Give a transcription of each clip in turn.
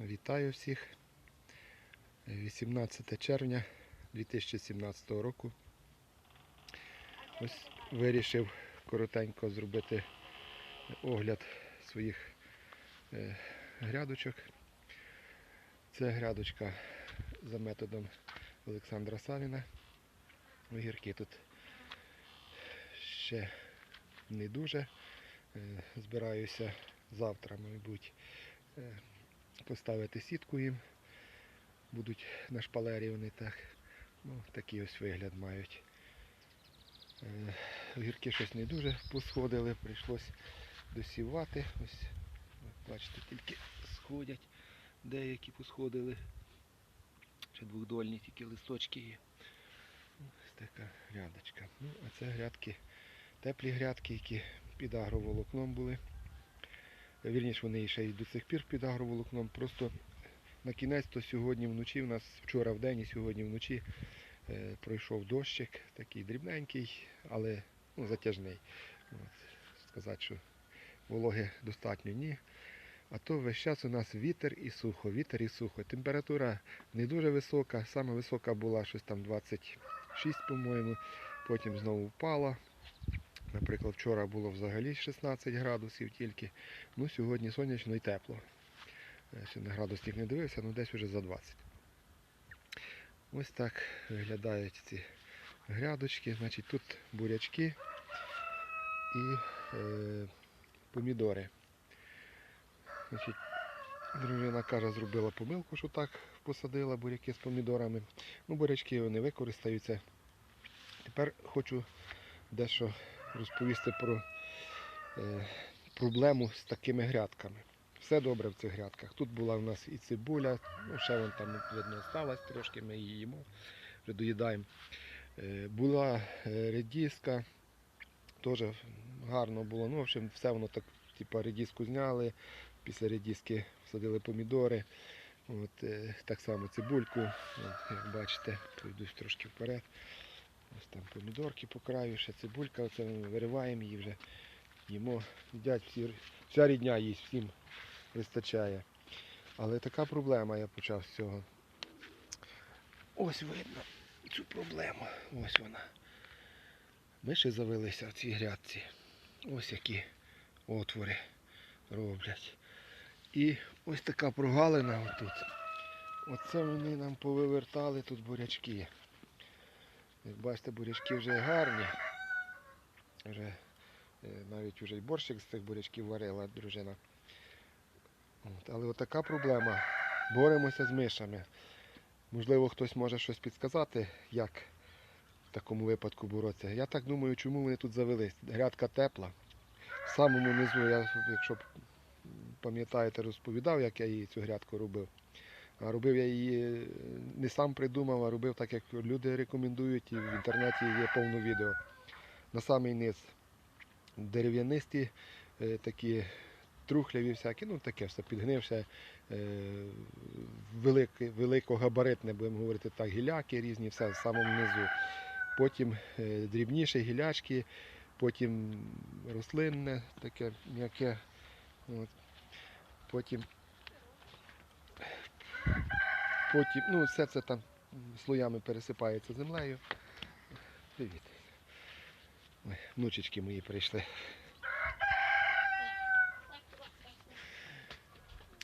Вітаю всіх. 18 червня 2017 року. Ось вирішив коротенько зробити огляд своїх е, грядочок. Це грядочка за методом Олександра Савіна. Огірки тут ще не дуже. Е, Збираюся завтра, мабуть, е, поставити сітку їм. Будуть на шпалері вони так. Ну, такий ось вигляд мають. Е, Огірки щось не дуже посходили, прийшлось досівати. Ось, бачите, тільки сходять. Деякі посходили. Ще двохдольні тільки листочки є. Ось така грядочка. Ну, а це грядки, теплі грядки, які під агроволокном були. Вірніше вони ще й до сих пір під агроволокном. Просто на кінець то сьогодні вночі, у нас вчора в день і сьогодні вночі е, пройшов дощик, такий дрібненький, але ну, затяжний. От, сказати, що вологи достатньо ні. А то весь час у нас вітер і сухо, вітер і сухо. Температура не дуже висока, саме висока була щось там 26, по-моєму, потім знову впала. Наприклад, вчора було взагалі 16 градусів тільки. Ну, сьогодні сонячно і тепло. Ще на градусник не дивився, ну десь вже за 20. Ось так виглядають ці грядочки. Значить, тут бурячки і е, помідори. Значить, дружина каже, зробила помилку, що так посадила буряки з помідорами. Ну, бурячки вони використаються. Тепер хочу дещо розповісти про е, проблему з такими грядками. Все добре в цих грядках. Тут була в нас і цибуля, ну ще вон там видно осталась трошки, ми її їмо, вже доїдаємо. Е, була е, редіска, теж гарно було. Ну, в общем, все воно так, типа редіску зняли, після редіски всадили помідори. От, е, так само цибульку, от, як бачите, пройдусь трошки вперед. Ось там помідорки по краю, ще цибулька, оце ми вириваємо її вже, їмо, їдять всі, вся рідня їсть, всім вистачає. Але така проблема, я почав з цього. Ось видно цю проблему. Ось вона. Миші завелися в цій грядці. Ось які отвори роблять. І ось така прогалина отут. Оце вони нам повивертали тут бурячки. Як бачите, бурячки вже гарні. Вже, е, навіть вже й борщик з цих бурячків варила дружина. От, але отака проблема. Боремося з мишами. Можливо, хтось може щось підказати, як в такому випадку боротися. Я так думаю, чому вони тут завелись. Грядка тепла. В самому низу, я, якщо пам'ятаєте, розповідав, як я її цю грядку робив. Робив я її е, не сам придумав, а робив так, як люди рекомендують, і в інтернеті є повно відео. На самий низ дерев'янисті е, такі трухляві всякі, ну таке все підгнивше, е, велике, великогабаритне, будемо говорити так, гіляки різні, все в самому низу. Потім дрібніші гілячки, потім рослинне, таке м'яке. Потім Потім, ну, все це там слоями пересипається землею. Ой, внучечки мої прийшли.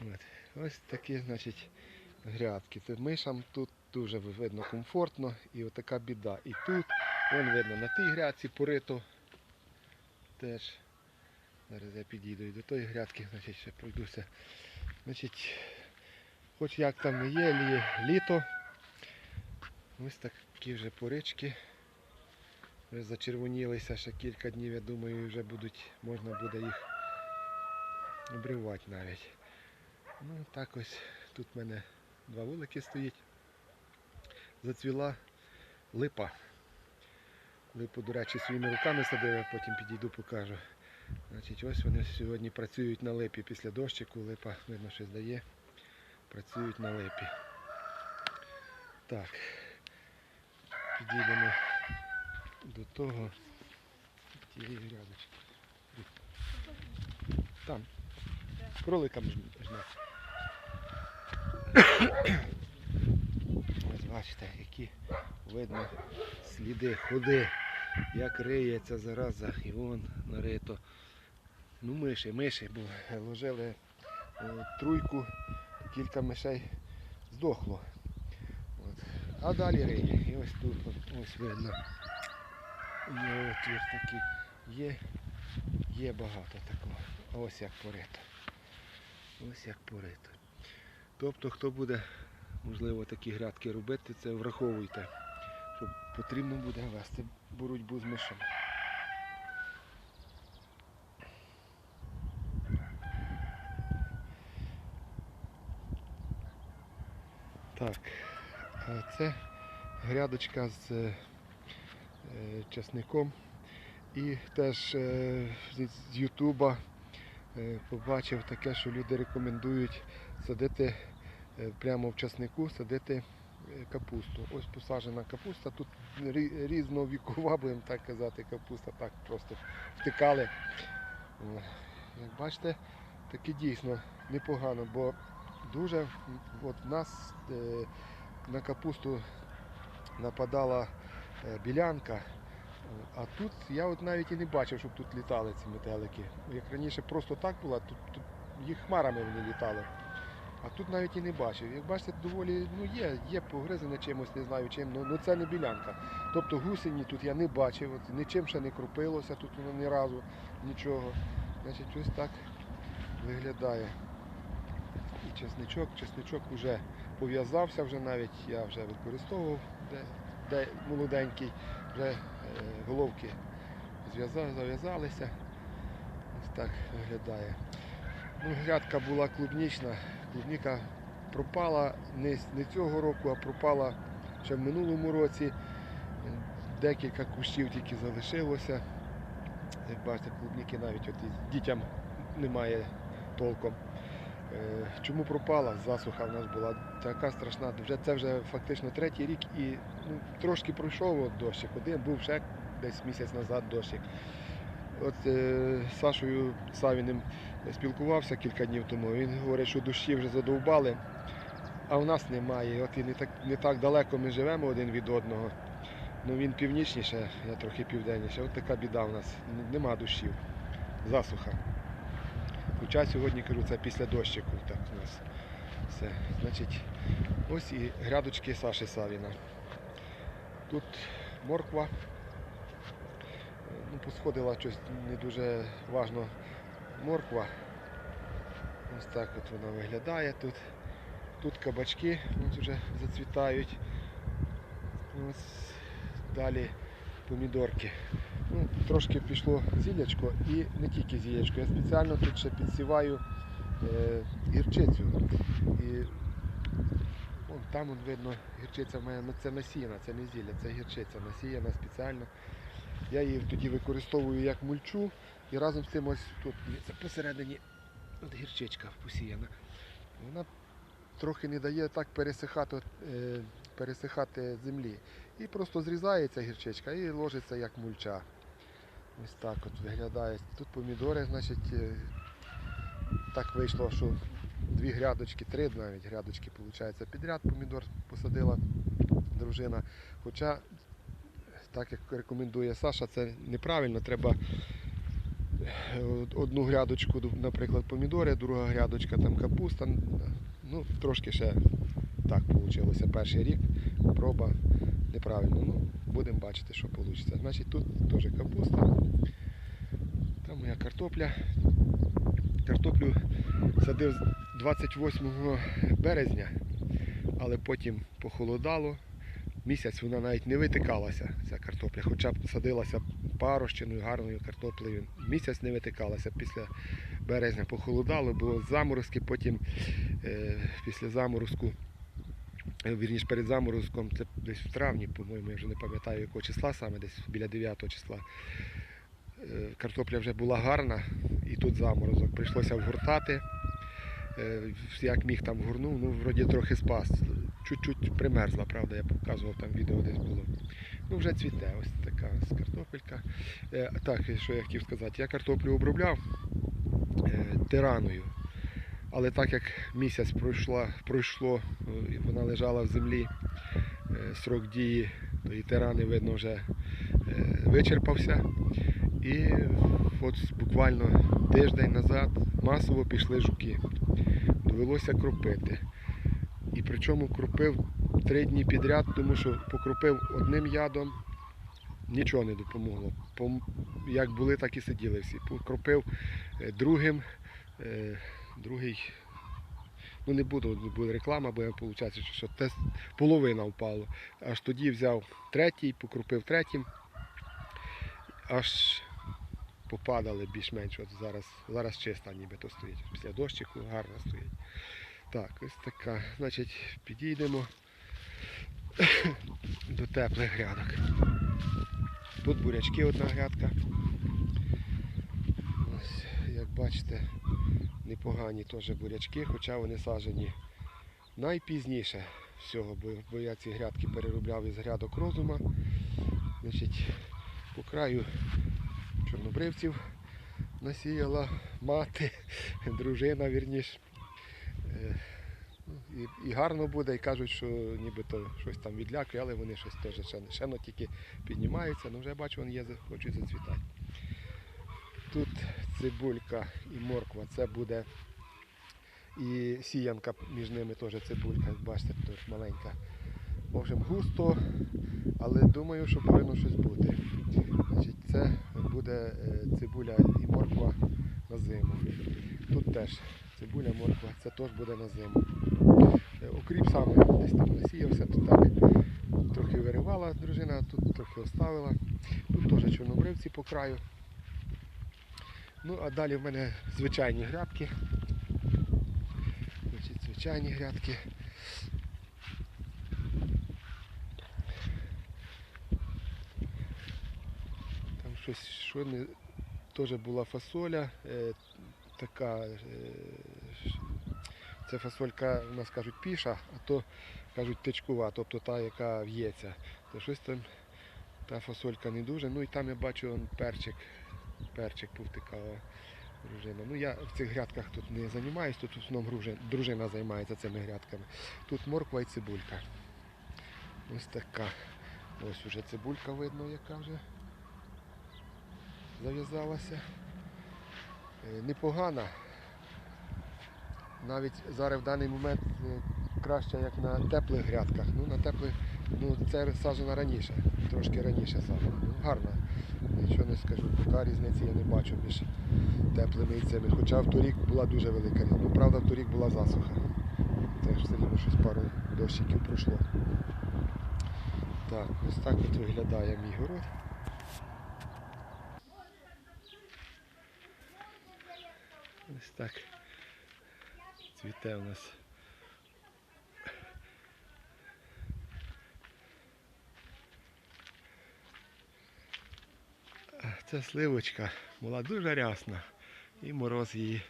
От. Ось такі, значить, грядки. Мишам тут дуже видно комфортно і отака біда. І тут, вон видно, на тій грядці порито теж. Зараз я підійду і до тої грядки, значить, ще пройдуся. Значить, Хоч як там не є, лі, літо. Ось такі вже порички. Вже зачервонілися ще кілька днів, я думаю, вже будуть, можна буде їх обривати навіть. Ну так ось тут в мене два вулики стоїть. Зацвіла липа. Липу, до речі, своїми руками садив, а потім підійду покажу. Значить, ось вони сьогодні працюють на липі після дощику, липа видно щось дає працюють на липі. Так, підійдемо до того тієї грядочки. Там. Кроликам ж- жне. Ось бачите, які видно сліди ходи, як риється зараза, і вон нарито. Ну, миші, миші, бо ложили е, труйку, кілька мишей здохло. От. А далі риє. І ось тут ось видно. Є отвір такий. Є, є багато такого. Ось як порито. Ось як порито. Тобто, хто буде, можливо, такі грядки робити, це враховуйте, що потрібно буде вести боротьбу з мишами. Так, це грядочка з е, часником. І теж е, з Ютуба е, побачив таке, що люди рекомендують садити е, прямо в часнику, садити е, капусту. Ось посаджена капуста. Тут різновікова, будемо так казати, капуста так просто втикали. Як бачите, таки дійсно непогано, бо дуже от в нас е, на капусту нападала е, білянка. А тут я от навіть і не бачив, щоб тут літали ці метелики. Як раніше просто так було, тут, тут їх хмарами вони літали. А тут навіть і не бачив. Як бачите, доволі ну є, є погризане чимось, не знаю чим, ну, ну це не білянка. Тобто гусені тут я не бачив, от, нічим ще не крупилося тут воно ні разу, нічого. Значить, ось так виглядає. Чесничок, чесничок вже пов'язався, вже навіть я вже використовував де, де молоденький, вже е, головки зав'язалися. Ось так виглядає. Ну, грядка була клубнічна, клубніка пропала не, не цього року, а пропала ще в минулому році. Декілька кущів тільки залишилося. Як бачите, клубніки навіть от дітям немає толком. Е, Чому пропала? Засуха в нас була така страшна. Це вже фактично третій рік і ну, трошки пройшов от дощик. Один був ще десь місяць назад дощик. От е, Сашою Савіним спілкувався кілька днів тому. Він говорить, що дощі вже задовбали, а в нас немає. От і не так, не так далеко ми живемо один від одного. Ну він північніше, я трохи південніше. От така біда в нас. Нема дощів. Засуха. Хоча сьогодні кажу, це після дощику. Так у нас все. Значить, ось і грядочки Саші Савіна. Тут морква. Ну, посходила щось не дуже важно морква. Ось так от вона виглядає тут. Тут кабачки ось вже зацвітають. Ось далі помідорки. Ну, трошки пішло зілячко і не тільки зілячко. Я спеціально тут ще підсіваю е, гірчицю. І вон, там вон, видно гірчиця в мене, ну це насіяна, це не зілля, це гірчиця насіяна спеціально. Я її тоді використовую як мульчу і разом з тим ось тут дивіться, посередині от гірчичка посіяна. Вона трохи не дає так пересихати, е, пересихати землі. І просто зрізається гірчичка і ложиться як мульча. Ось так от виглядає. Тут помідори, значить, е, так вийшло, що дві грядочки, три навіть грядочки, виходить, підряд помідор посадила дружина. Хоча, так як рекомендує Саша, це неправильно. Треба е, одну грядочку, наприклад, помідори, друга грядочка там капуста. Ну, трошки ще так вийшло. Перший рік проба неправильно. Ну, будемо бачити, що вийде. Значить, тут теж капуста. Там моя картопля. Картоплю садив 28 березня, але потім похолодало. Місяць вона навіть не витикалася, ця картопля, хоча б садилася парощиною, гарною картоплею. Місяць не витикалася після березня похолодало, було заморозки, потім е, після заморозку, е, вірніше перед заморозком, це десь в травні, по-моєму, я вже не пам'ятаю якого числа, саме десь біля 9 числа. е, Картопля вже була гарна, і тут заморозок. Прийшлося вгортати. Е, Як міг там вгорнув, ну вроді трохи спас. Чуть-чуть примерзла, правда, я показував там відео десь було. Ну вже цвіте, ось така ось картопелька. Так, що я хотів сказати, я картоплю обробляв тираною. Але так як місяць пройшла, пройшло, е, і вона лежала в землі, е, срок дії тої тирани, видно, вже е, вичерпався. І от буквально тиждень назад масово пішли жуки. Довелося кропити. І причому кропив три дні підряд, тому що покропив одним ядом, нічого не допомогло. Як були, так і сиділи всі. Покропив другим, другий, ну не буду, буде реклама, бо виходить, що те половина впала. Аж тоді взяв третій, покропив третім, аж попадали більш-менш. От зараз, зараз чиста нібито стоїть. Після дощику гарно стоїть. Так, ось така. Значить, підійдемо до теплих грядок. Тут бурячки одна грядка. Ось, як бачите, непогані теж бурячки, хоча вони саджені найпізніше всього, бо, я ці грядки переробляв із грядок розума. Значить, по краю чорнобривців насіяла мати, дружина, вірніше. Ну, І, і гарно буде, і кажуть, що нібито щось там відлякує, але вони щось теж ще, ще тільки піднімаються, ну вже бачу, вони є, хочуть зацвітати. Тут цибулька і морква, це буде і сіянка між ними теж цибулька, як бачите, теж маленька. В общем, густо, але думаю, що повинно щось бути. Значить, це буде е, цибуля і морква на зиму. Тут теж цибуля, морква, це теж буде на зиму. Е, Окріп саме десь там насіявся, тут так трохи виривала дружина, тут трохи оставила. Тут теж чорнобривці по краю. Ну, а далі в мене звичайні грядки. Значить, звичайні грядки. Там щось, що не, теж була фасоля, е, така, е, це фасолька, у нас кажуть піша, а то кажуть тичкова, тобто та, яка в'ється. То щось там, та фасолька не дуже. Ну і там я бачу он, перчик, перчик повтикала дружина. Ну я в цих грядках тут не займаюся, тут в основному дружина, займається цими грядками. Тут морква і цибулька. Ось така. Ось уже цибулька видно, яка вже зав'язалася. Е, Непогана. Навіть зараз в даний момент е, краще, як на теплих грядках. Ну, на теплих, ну це саджена раніше, трошки раніше саджена. Ну, гарна. Нічого не скажу, поки різниці я не бачу між теплими і цими. Хоча в торік була дуже велика різниця. Ну, правда, в торік була засуха. Теж все рівно щось пару дощиків пройшло. Так, ось так от виглядає мій город. Ось так цвіте у нас. Ця сливочка була дуже рясна. І мороз її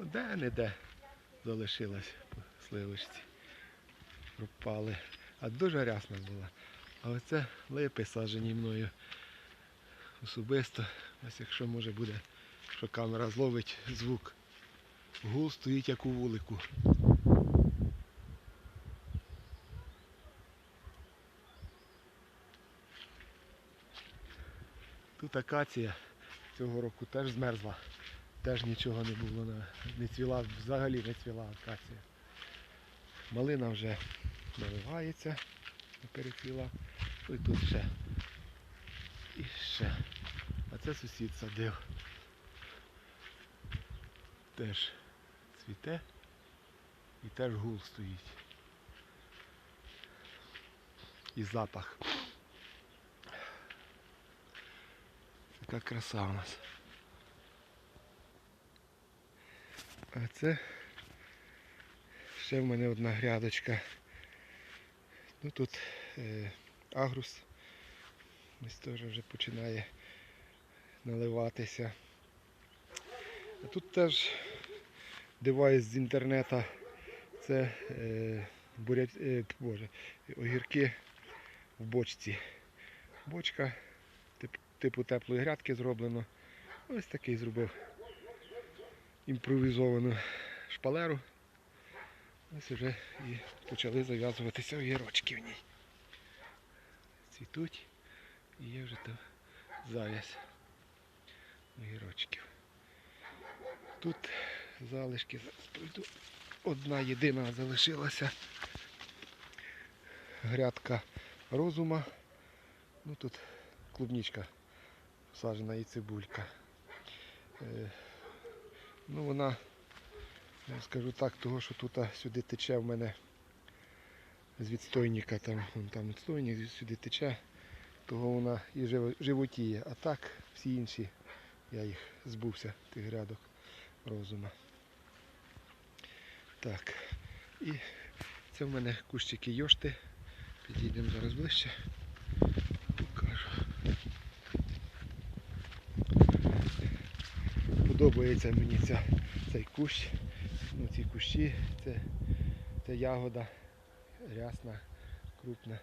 де-не-де залишилась по сливочці. Пропали. А дуже рясна була. А оце липи саджені мною особисто. Ось якщо може буде, що камера зловить звук. Гул стоїть як у вулику. Тут акація цього року теж змерзла. Теж нічого не було, не цвіла, взагалі не цвіла акація. Малина вже наливається, не перецвіла. Ну, І тут ще. І ще. А це сусід садив. Теж цвіте і теж гул стоїть. І запах. Така краса у нас. А це ще в мене одна грядочка. Ну тут е, агрус. Ось теж вже починає наливатися. А тут теж девайс з інтернету. Це е, буря... е, боже, огірки в бочці. Бочка типу теплої грядки зроблено. Ось такий зробив імпровізовану шпалеру. Ось вже і почали зав'язуватися огірочки в ній. Цвітуть і є вже там зав'язь огірочків. Тут залишки пройду. Одна єдина залишилася грядка розума. Ну тут клубничка посаджена і цибулька. Е, Ну вона, я скажу так, того, що тут сюди тече в мене з відстойника, там, там відстойник сюди тече, того вона і животіє. А так всі інші, я їх збувся, тих грядок розума. Так. І це в мене кущики йошти. Підійдемо зараз ближче. Покажу. Подобається мені ця, цей кущ. Ну, ці кущі, це, це ягода рясна, крупна.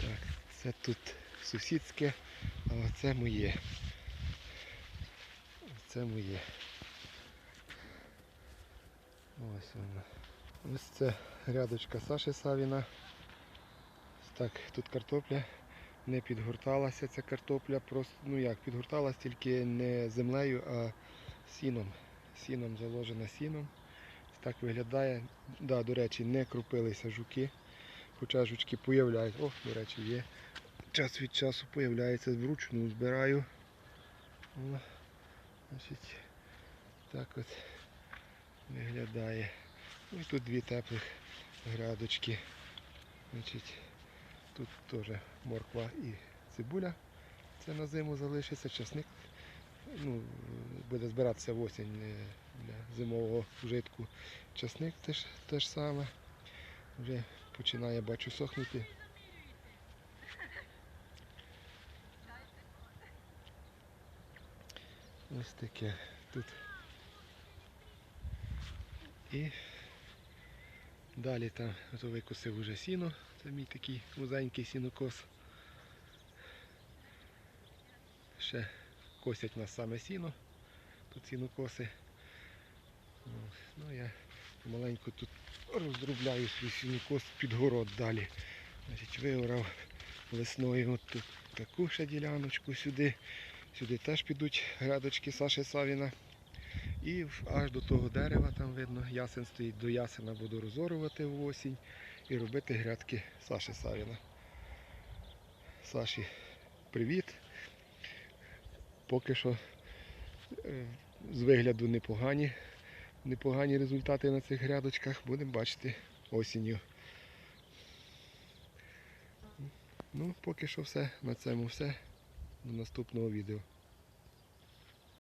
Так, це тут сусідське, а оце моє. Це моє. Ось вона. Ось це рядочка Саші Савіна. Так, тут картопля не підгорталася ця картопля, просто ну як підгорталась тільки не землею, а сіном. Сіном заложена сіном. Так виглядає. Да, до речі, не крупилися жуки. Хоча жучки появляються. О, до речі, є. Час від часу появляється вручну збираю. О, значить, так от виглядає. Ну і тут дві теплих грядочки. Значить, тут теж морква і цибуля. Це на зиму залишиться. Часник ну, буде збиратися в осінь е, для зимового вжитку. Часник теж, теж саме. Вже починає, бачу, сохнути. Ось таке тут. І далі там ото викосив уже сіно. Це мій такий вузенький сінокос. Ще косять нас саме сіно. Тут сінокоси. Ну, я маленько тут роздробляю свій сінокос під город далі. Значить, виорав весною от тут таку ще діляночку сюди. Сюди теж підуть грядочки Саші Савіна. І аж до того дерева там видно, ясен стоїть, до ясена буду розорувати в осінь і робити грядки Саші Савіна. Саші, привіт. Поки що е, з вигляду непогані, непогані результати на цих грядочках. Будемо бачити осінню. Ну, поки що все. На цьому все. До наступного відео.